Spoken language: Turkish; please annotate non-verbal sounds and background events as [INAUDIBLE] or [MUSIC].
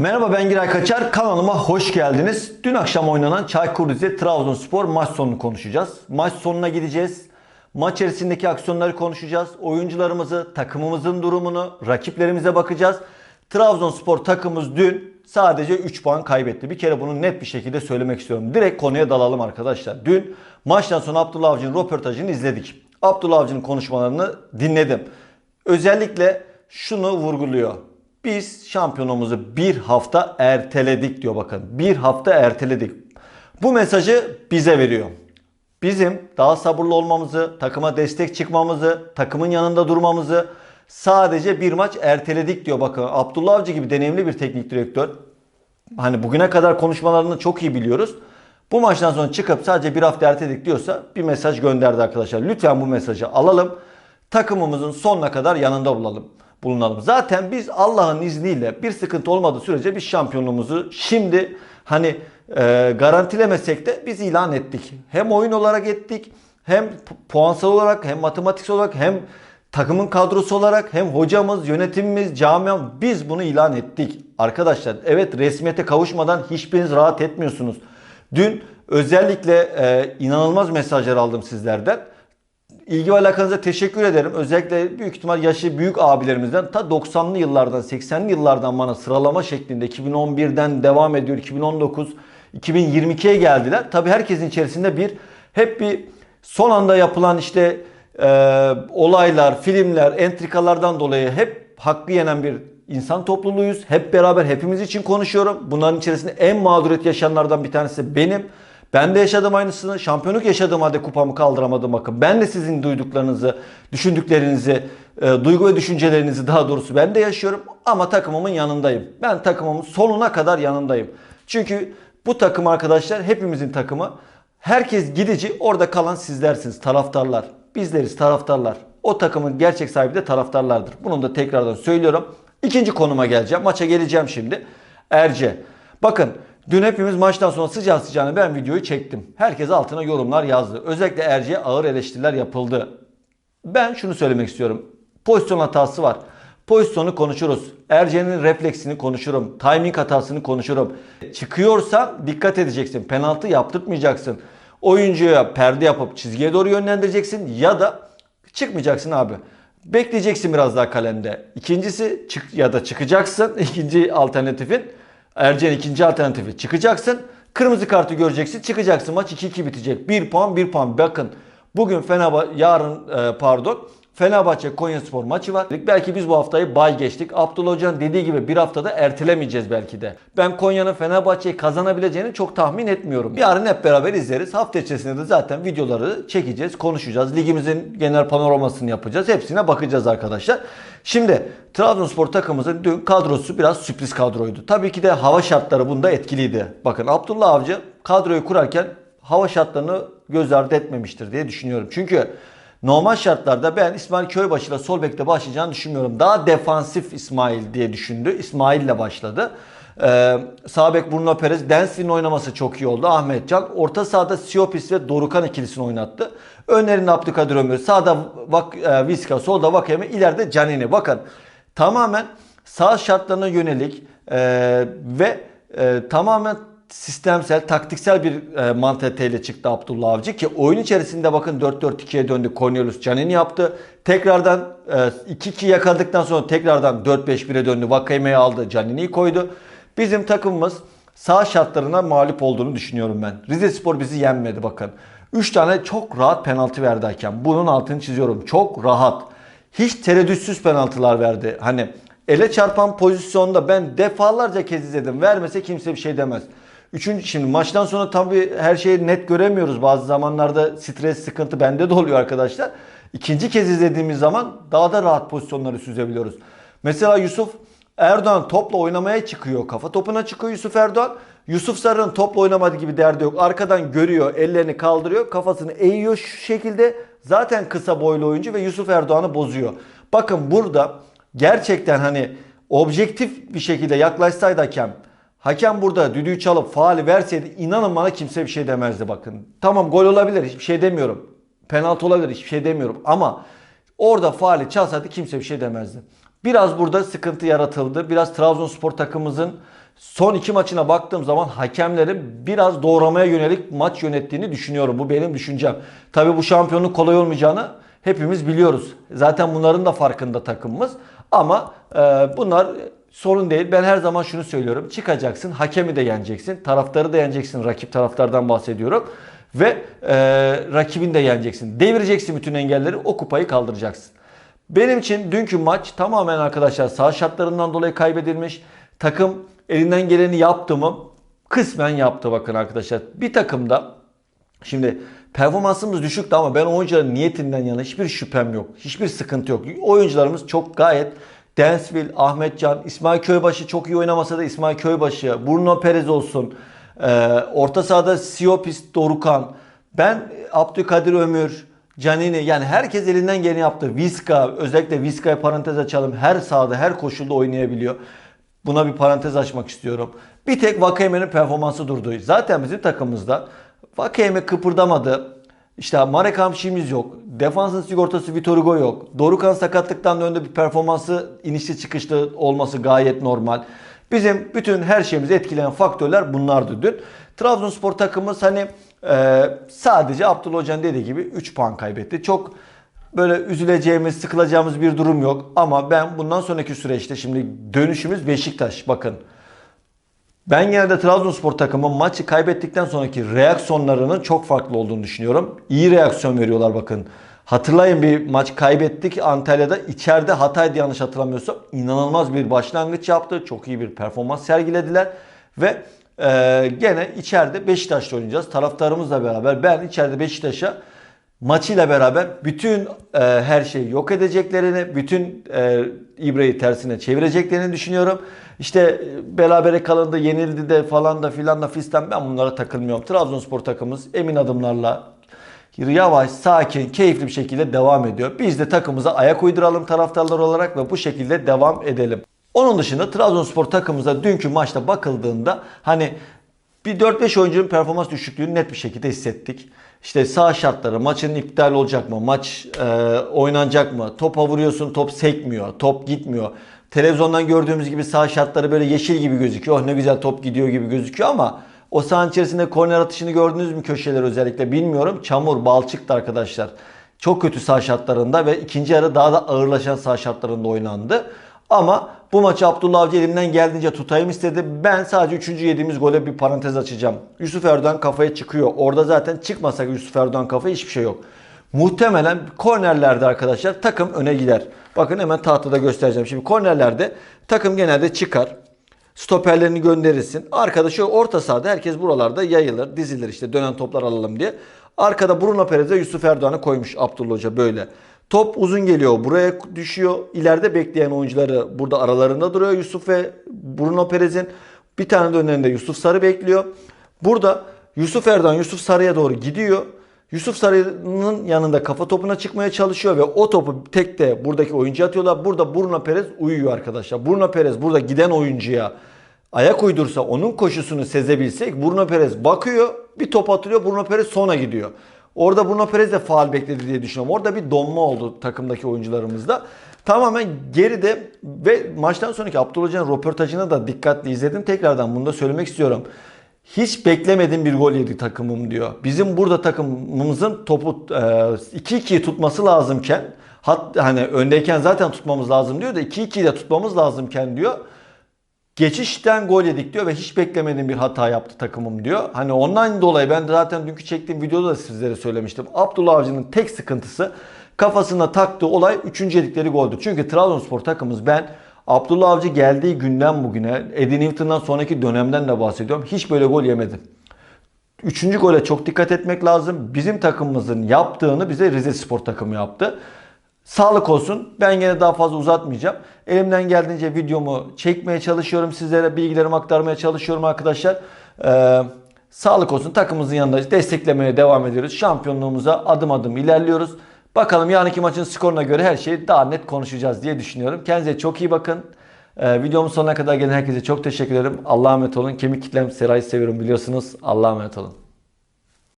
Merhaba ben Giray Kaçar. Kanalıma hoş geldiniz. Dün akşam oynanan Çaykur Rize Trabzonspor maç sonunu konuşacağız. Maç sonuna gideceğiz. Maç içerisindeki aksiyonları konuşacağız. Oyuncularımızı, takımımızın durumunu, rakiplerimize bakacağız. Trabzonspor takımımız dün sadece 3 puan kaybetti. Bir kere bunu net bir şekilde söylemek istiyorum. Direkt konuya dalalım arkadaşlar. Dün maçtan sonra Abdullah Avcı'nın röportajını izledik. Abdullah Avcı'nın konuşmalarını dinledim. Özellikle şunu vurguluyor. Biz şampiyonumuzu bir hafta erteledik diyor bakın. Bir hafta erteledik. Bu mesajı bize veriyor. Bizim daha sabırlı olmamızı, takıma destek çıkmamızı, takımın yanında durmamızı sadece bir maç erteledik diyor bakın. Abdullah Avcı gibi deneyimli bir teknik direktör. Hani bugüne kadar konuşmalarını çok iyi biliyoruz. Bu maçtan sonra çıkıp sadece bir hafta erteledik diyorsa bir mesaj gönderdi arkadaşlar. Lütfen bu mesajı alalım. Takımımızın sonuna kadar yanında olalım bulunalım. Zaten biz Allah'ın izniyle bir sıkıntı olmadığı sürece biz şampiyonluğumuzu şimdi hani e, garantilemesek de biz ilan ettik. Hem oyun olarak ettik hem pu- puansal olarak hem matematiksel olarak hem takımın kadrosu olarak hem hocamız, yönetimimiz, camiam biz bunu ilan ettik. Arkadaşlar evet resmiyete kavuşmadan hiçbiriniz rahat etmiyorsunuz. Dün özellikle e, inanılmaz mesajlar aldım sizlerden. İlgi ve alakanıza teşekkür ederim. Özellikle büyük ihtimal yaşı büyük abilerimizden ta 90'lı yıllardan 80'li yıllardan bana sıralama şeklinde 2011'den devam ediyor. 2019 2022'ye geldiler. Tabi herkesin içerisinde bir hep bir son anda yapılan işte e, olaylar, filmler, entrikalardan dolayı hep hakkı yenen bir insan topluluğuyuz. Hep beraber hepimiz için konuşuyorum. Bunların içerisinde en mağduriyet yaşayanlardan bir tanesi benim. Ben de yaşadım aynısını. Şampiyonluk yaşadığım halde kupamı kaldıramadım bakın. Ben de sizin duyduklarınızı, düşündüklerinizi, e, duygu ve düşüncelerinizi daha doğrusu ben de yaşıyorum. Ama takımımın yanındayım. Ben takımımın sonuna kadar yanındayım. Çünkü bu takım arkadaşlar hepimizin takımı. Herkes gidici orada kalan sizlersiniz taraftarlar. Bizleriz taraftarlar. O takımın gerçek sahibi de taraftarlardır. Bunu da tekrardan söylüyorum. İkinci konuma geleceğim. Maça geleceğim şimdi. Erce. Bakın dün hepimiz maçtan sonra sıcağı sıcağına ben videoyu çektim. Herkes altına yorumlar yazdı. Özellikle Erce'ye ağır eleştiriler yapıldı. Ben şunu söylemek istiyorum. Pozisyon hatası var. Pozisyonu konuşuruz. Erce'nin refleksini konuşurum. Timing hatasını konuşurum. Çıkıyorsan dikkat edeceksin. Penaltı yaptırtmayacaksın. Oyuncuya perde yapıp çizgiye doğru yönlendireceksin ya da çıkmayacaksın abi. Bekleyeceksin biraz daha kalende. İkincisi çık ya da çıkacaksın. [LAUGHS] İkinci alternatifin Erce'nin ikinci alternatifi çıkacaksın. Kırmızı kartı göreceksin. Çıkacaksın. Maç 2-2 bitecek. 1 puan 1 puan. Bakın bugün Fenerbahçe yarın e, pardon Fenerbahçe Konyaspor maçı var. Belki biz bu haftayı bay geçtik. Abdullah Hoca'nın dediği gibi bir haftada ertelemeyeceğiz belki de. Ben Konya'nın Fenerbahçe'yi kazanabileceğini çok tahmin etmiyorum. Yarın hep beraber izleriz. Hafta içerisinde de zaten videoları çekeceğiz, konuşacağız. Ligimizin genel panoramasını yapacağız. Hepsine bakacağız arkadaşlar. Şimdi Trabzonspor takımımızın dün kadrosu biraz sürpriz kadroydu. Tabii ki de hava şartları bunda etkiliydi. Bakın Abdullah Avcı kadroyu kurarken hava şartlarını göz ardı etmemiştir diye düşünüyorum. Çünkü Normal şartlarda ben İsmail Köybaşı ile sol bekte başlayacağını düşünmüyorum. Daha defansif İsmail diye düşündü. İsmail ile başladı. Ee, sağ bek Bruno Perez, Denslin'in oynaması çok iyi oldu. Ahmet Can. Orta sahada Siopis ve Dorukan ikilisini oynattı. Önlerinde Abdülkadir Ömür. Sağda Vak, e, Viska, solda Vakeme, ileride Canini. Bakın tamamen sağ şartlarına yönelik e, ve e, tamamen sistemsel, taktiksel bir e, mantaliteyle çıktı Abdullah Avcı ki oyun içerisinde bakın 4-4-2'ye döndü. Cornelius Canini yaptı. Tekrardan e, 2-2 yakaladıktan sonra tekrardan 4-5-1'e döndü. Vakame'yi aldı. Canini'yi koydu. Bizim takımımız sağ şartlarına mağlup olduğunu düşünüyorum ben. Rize Spor bizi yenmedi bakın. 3 tane çok rahat penaltı verdi hakem. Bunun altını çiziyorum. Çok rahat. Hiç tereddütsüz penaltılar verdi. Hani ele çarpan pozisyonda ben defalarca kez izledim. Vermese kimse bir şey demez. Üçüncü şimdi maçtan sonra tabii her şeyi net göremiyoruz. Bazı zamanlarda stres, sıkıntı bende de oluyor arkadaşlar. İkinci kez izlediğimiz zaman daha da rahat pozisyonları süzebiliyoruz. Mesela Yusuf Erdoğan topla oynamaya çıkıyor. Kafa topuna çıkıyor Yusuf Erdoğan. Yusuf Sarı'nın topla oynamadığı gibi derdi yok. Arkadan görüyor, ellerini kaldırıyor, kafasını eğiyor şu şekilde. Zaten kısa boylu oyuncu ve Yusuf Erdoğan'ı bozuyor. Bakın burada gerçekten hani objektif bir şekilde yaklaşsaydı hakem Hakem burada düdüğü çalıp faali verseydi inanın bana kimse bir şey demezdi bakın. Tamam gol olabilir hiçbir şey demiyorum. Penaltı olabilir hiçbir şey demiyorum ama orada faali çalsaydı kimse bir şey demezdi. Biraz burada sıkıntı yaratıldı. Biraz Trabzonspor takımımızın son iki maçına baktığım zaman hakemlerin biraz doğramaya yönelik maç yönettiğini düşünüyorum. Bu benim düşüncem. Tabii bu şampiyonluk kolay olmayacağını hepimiz biliyoruz. Zaten bunların da farkında takımımız. Ama e, bunlar sorun değil. Ben her zaman şunu söylüyorum. Çıkacaksın, hakemi de yeneceksin, taraftarı da yeneceksin. Rakip taraftardan bahsediyorum. Ve e, rakibini de yeneceksin. Devireceksin bütün engelleri, o kupayı kaldıracaksın. Benim için dünkü maç tamamen arkadaşlar sağ şartlarından dolayı kaybedilmiş. Takım elinden geleni yaptı mı? Kısmen yaptı bakın arkadaşlar. Bir takımda şimdi performansımız düşüktü ama ben oyuncuların niyetinden yana hiçbir şüphem yok. Hiçbir sıkıntı yok. Oyuncularımız çok gayet Densville, Ahmetcan, İsmail Köybaşı çok iyi oynamasa da İsmail Köybaşı, Bruno Perez olsun. Ee, orta sahada Siopis, Dorukan. Ben Abdülkadir Ömür, Canini yani herkes elinden geleni yaptı. Viska özellikle Viska'ya parantez açalım. Her sahada her koşulda oynayabiliyor. Buna bir parantez açmak istiyorum. Bir tek Vakayeme'nin performansı durdu. Zaten bizim takımımızda Vakayeme kıpırdamadı. İşte Marek Hamşi'miz yok. Defansın sigortası Vitor Hugo yok. Dorukan sakatlıktan döndü bir performansı inişli çıkışlı olması gayet normal. Bizim bütün her şeyimizi etkileyen faktörler bunlardı dün. Trabzonspor takımımız hani e, sadece Abdullah Hoca'nın dediği gibi 3 puan kaybetti. Çok böyle üzüleceğimiz, sıkılacağımız bir durum yok. Ama ben bundan sonraki süreçte şimdi dönüşümüz Beşiktaş. Bakın ben genelde Trabzonspor takımı maçı kaybettikten sonraki reaksiyonlarının çok farklı olduğunu düşünüyorum. İyi reaksiyon veriyorlar bakın. Hatırlayın bir maç kaybettik Antalya'da. içeride Hatay'dı yanlış hatırlamıyorsam. inanılmaz bir başlangıç yaptı. Çok iyi bir performans sergilediler. Ve e, gene içeride Beşiktaş'ta oynayacağız. Taraftarımızla beraber ben içeride Beşiktaş'a maçıyla beraber bütün e, her şeyi yok edeceklerini, bütün e, ibreyi tersine çevireceklerini düşünüyorum. İşte e, berabere kalındı, yenildi de falan da filan da fistan ben bunlara takılmıyorum. Trabzonspor takımımız emin adımlarla yavaş, sakin, keyifli bir şekilde devam ediyor. Biz de takımımıza ayak uyduralım taraftarlar olarak ve bu şekilde devam edelim. Onun dışında Trabzonspor takımımıza dünkü maçta bakıldığında hani bir 4-5 oyuncunun performans düşüklüğünü net bir şekilde hissettik. İşte sağ şartları, maçın iptal olacak mı, maç e, oynanacak mı, topa vuruyorsun top sekmiyor, top gitmiyor. Televizyondan gördüğümüz gibi sağ şartları böyle yeşil gibi gözüküyor. Oh ne güzel top gidiyor gibi gözüküyor ama o sahanın içerisinde korner atışını gördünüz mü köşeler özellikle bilmiyorum. Çamur, balçıktı arkadaşlar. Çok kötü sağ şartlarında ve ikinci yarı daha da ağırlaşan sağ şartlarında oynandı. Ama bu maçı Abdullah Avcı elimden geldiğince tutayım istedi. Ben sadece 3. yediğimiz gole bir parantez açacağım. Yusuf Erdoğan kafaya çıkıyor. Orada zaten çıkmasak Yusuf Erdoğan kafa hiçbir şey yok. Muhtemelen kornerlerde arkadaşlar takım öne gider. Bakın hemen tahtada göstereceğim. Şimdi kornerlerde takım genelde çıkar. Stoperlerini gönderirsin. Arkada şu orta sahada herkes buralarda yayılır, dizilir işte dönen toplar alalım diye. Arkada Bruno Perez'e Yusuf Erdoğan'ı koymuş Abdullah Hoca böyle. Top uzun geliyor. Buraya düşüyor. İleride bekleyen oyuncuları burada aralarında duruyor Yusuf ve Bruno Perez'in. Bir tane de önlerinde Yusuf Sarı bekliyor. Burada Yusuf Erdoğan Yusuf Sarı'ya doğru gidiyor. Yusuf Sarı'nın yanında kafa topuna çıkmaya çalışıyor ve o topu tekte buradaki oyuncu atıyorlar. Burada Bruno Perez uyuyor arkadaşlar. Bruno Perez burada giden oyuncuya ayak uydursa onun koşusunu sezebilsek Bruno Perez bakıyor bir top atılıyor Bruno Perez sona gidiyor. Orada Bruno Perez de faal bekledi diye düşünüyorum. Orada bir donma oldu takımdaki oyuncularımızda. Tamamen geride ve maçtan sonraki Abdullah Hoca'nın röportajını da dikkatli izledim. Tekrardan bunu da söylemek istiyorum. Hiç beklemediğim bir gol yedi takımım diyor. Bizim burada takımımızın topu 2-2'yi tutması lazımken hat, hani öndeyken zaten tutmamız lazım diyor da 2-2'yi de tutmamız lazımken diyor. Geçişten gol yedik diyor ve hiç beklemediğim bir hata yaptı takımım diyor. Hani ondan dolayı ben de zaten dünkü çektiğim videoda da sizlere söylemiştim. Abdullah Avcı'nın tek sıkıntısı kafasına taktığı olay 3. yedikleri goldü. Çünkü Trabzonspor takımımız ben Abdullah Avcı geldiği günden bugüne Eddie Newton'dan sonraki dönemden de bahsediyorum. Hiç böyle gol yemedi. Üçüncü gole çok dikkat etmek lazım. Bizim takımımızın yaptığını bize Rize Spor takımı yaptı. Sağlık olsun. Ben gene daha fazla uzatmayacağım. Elimden geldiğince videomu çekmeye çalışıyorum. Sizlere bilgilerimi aktarmaya çalışıyorum arkadaşlar. Ee, sağlık olsun. Takımımızın yanında desteklemeye devam ediyoruz. Şampiyonluğumuza adım adım ilerliyoruz. Bakalım yarınki maçın skoruna göre her şeyi daha net konuşacağız diye düşünüyorum. Kendinize çok iyi bakın. Ee, videomun sonuna kadar gelen herkese çok teşekkür ederim. Allah'a emanet olun. Kemik kitlem Seray'ı seviyorum biliyorsunuz. Allah'a emanet olun.